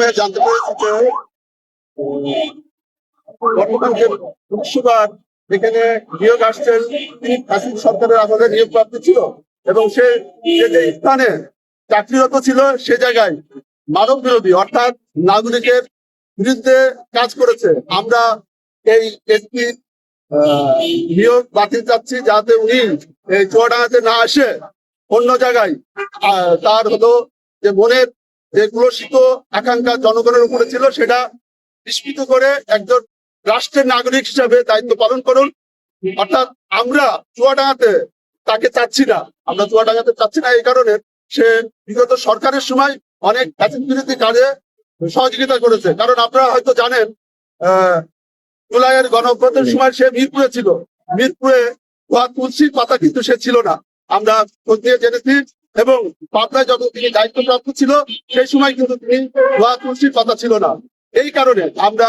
মাধ্যমে জানতে পেরেছি যে নিয়োগ আসছেন তিনি সরকারের নিয়োগ প্রাপ্তি ছিল এবং সে যে স্থানে চাকরিরত ছিল সে জায়গায় মানব বিরোধী অর্থাৎ নাগরিকের বিরুদ্ধে কাজ করেছে। আমরা এই এসপি নিয়োগ বাতিল চাচ্ছি যাতে উনি এই চুয়াডাঙ্গাতে না আসে। অন্য জায়গায় তার হলো যে মনের যে কুলসিত আকাঙ্ক্ষা জনগণের উপরে ছিল সেটা বিস্মিত করে একজন রাষ্ট্রের নাগরিক হিসাবে দায়িত্ব পালন করুন। অর্থাৎ আমরা চুয়াডাঙ্গাতে তাকে চাচ্ছি না। আমরা চুয়াডাঙ্গাতে চাচ্ছি না এই কারণে সে বিগত সরকারের সময় অনেক বিরোধী কাজে সহযোগিতা করেছে। কারণ আপনারা হয়তো জানেন আহ জুলাইয়ের গণঅভ্যুত্থানের সময় সে মিরপুরে ছিল। মিরপুরে তুলসীর পাতা কিন্তু সে ছিল না। আমরা খোঁজ নিয়ে জেনেছি এবং পাবনায় যত তিনি দায়িত্বপ্রাপ্ত ছিল, সেই সময় কিন্তু তিনি ওয়া তুলসীর পাতা ছিল না। এই কারণে আমরা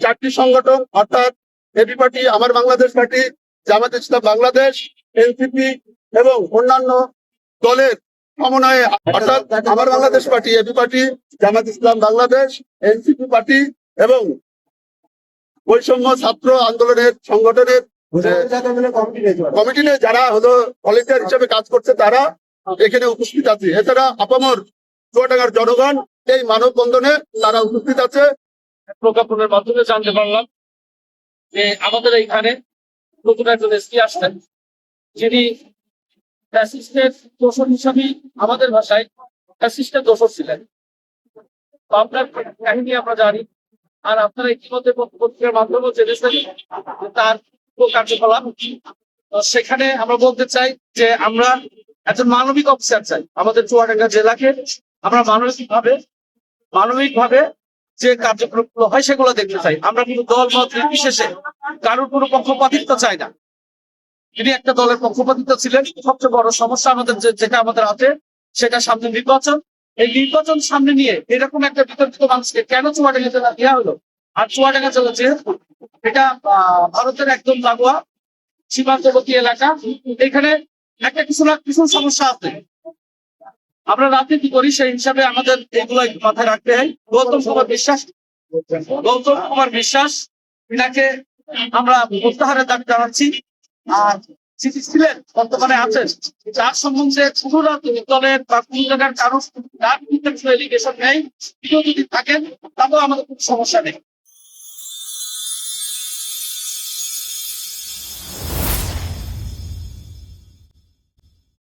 চারটি সংগঠন অর্থাৎ AB party Amar Bangladesh party Jamaat Islam Bangladesh NCP এবং অন্যান্য দলের সমন্বয়ে, অর্থাৎ Amar Bangladesh party AB party Jamaat Islam Bangladesh NCP party এবং বৈষম্য ছাত্র আন্দোলনের সংগঠনের কমিটি যারা হলো ভলেন্টিয়ার হিসেবে কাজ করছে তারা এখানে উপস্থিত আছে। এছাড়া আপামর চুয়াডাঙ্গার জনগণ এই মানববন্ধনে তারা উপস্থিত আছে। প্রজ্ঞাপনের মাধ্যমে জানতে পারলাম যে আমাদের এইখানে নতুন একজন এসপি আসলেন যিনি দোষর হিসাবে আমাদের ভাষায় অ্যাসিস্ট্যান্ট দোষর ছিলেন। তো আপনার কাহিনী আমরা জানি। আর আপনারা ইতিমধ্যে পত্রিকার মাধ্যমেও জেনেছেন যে তার কার্যকলাপ সেখানে আমরা বলতে চাই যে আমরা একজন মানবিক অফিসার চাই আমাদের চুয়াডাঙ্গা জেলাকে। আমরা মানবিক ভাবে মানবিক ভাবে যে কার্যক্রমগুলো হয় সেগুলো দেখতে চাই। আমরা কিন্তু দল, মত নির্বিশেষে কারোর কোনো পক্ষপাতিত্ব চাই না। তিনি একটা দলের পক্ষপাতিত্ব ছিলেন। সবচেয়ে বড় সমস্যা আমাদের যেটা আমাদের আছে সেটা সামনে নির্বাচন। এই নির্বাচন সামনে নিয়ে এরকম একটা বিতর্কিত মানুষকে কেন চুয়াডাঙ্গা জেলা দেওয়া হলো? আর চুয়াডাঙ্গা জেলা যেহেতু, এটা ভারতের একদম লাগোয়া সীমান্তবর্তী এলাকা। এখানে একটা কিছু না, কিছু সমস্যা আছে। আমরা রাজনীতি করি, সেই হিসাবে আমাদের এগুলো মাথায় রাখতে হয়। গৌতম কুমার বিশ্বাস, গৌতম কুমার বিশ্বাস, এনাকে আমরা প্রত্যাহারের দাবি জানাচ্ছি। আর যিনি ছিলেন, বর্তমানে আছেন, তার সম্বন্ধে কোনো রাজনৈতিক দলের বা কোন জায়গার কারও তার বিরুদ্ধে কোনো এলিগেশন নেই। কেউ যদি থাকেন তাতেও আমাদের কোনো সমস্যা নেই।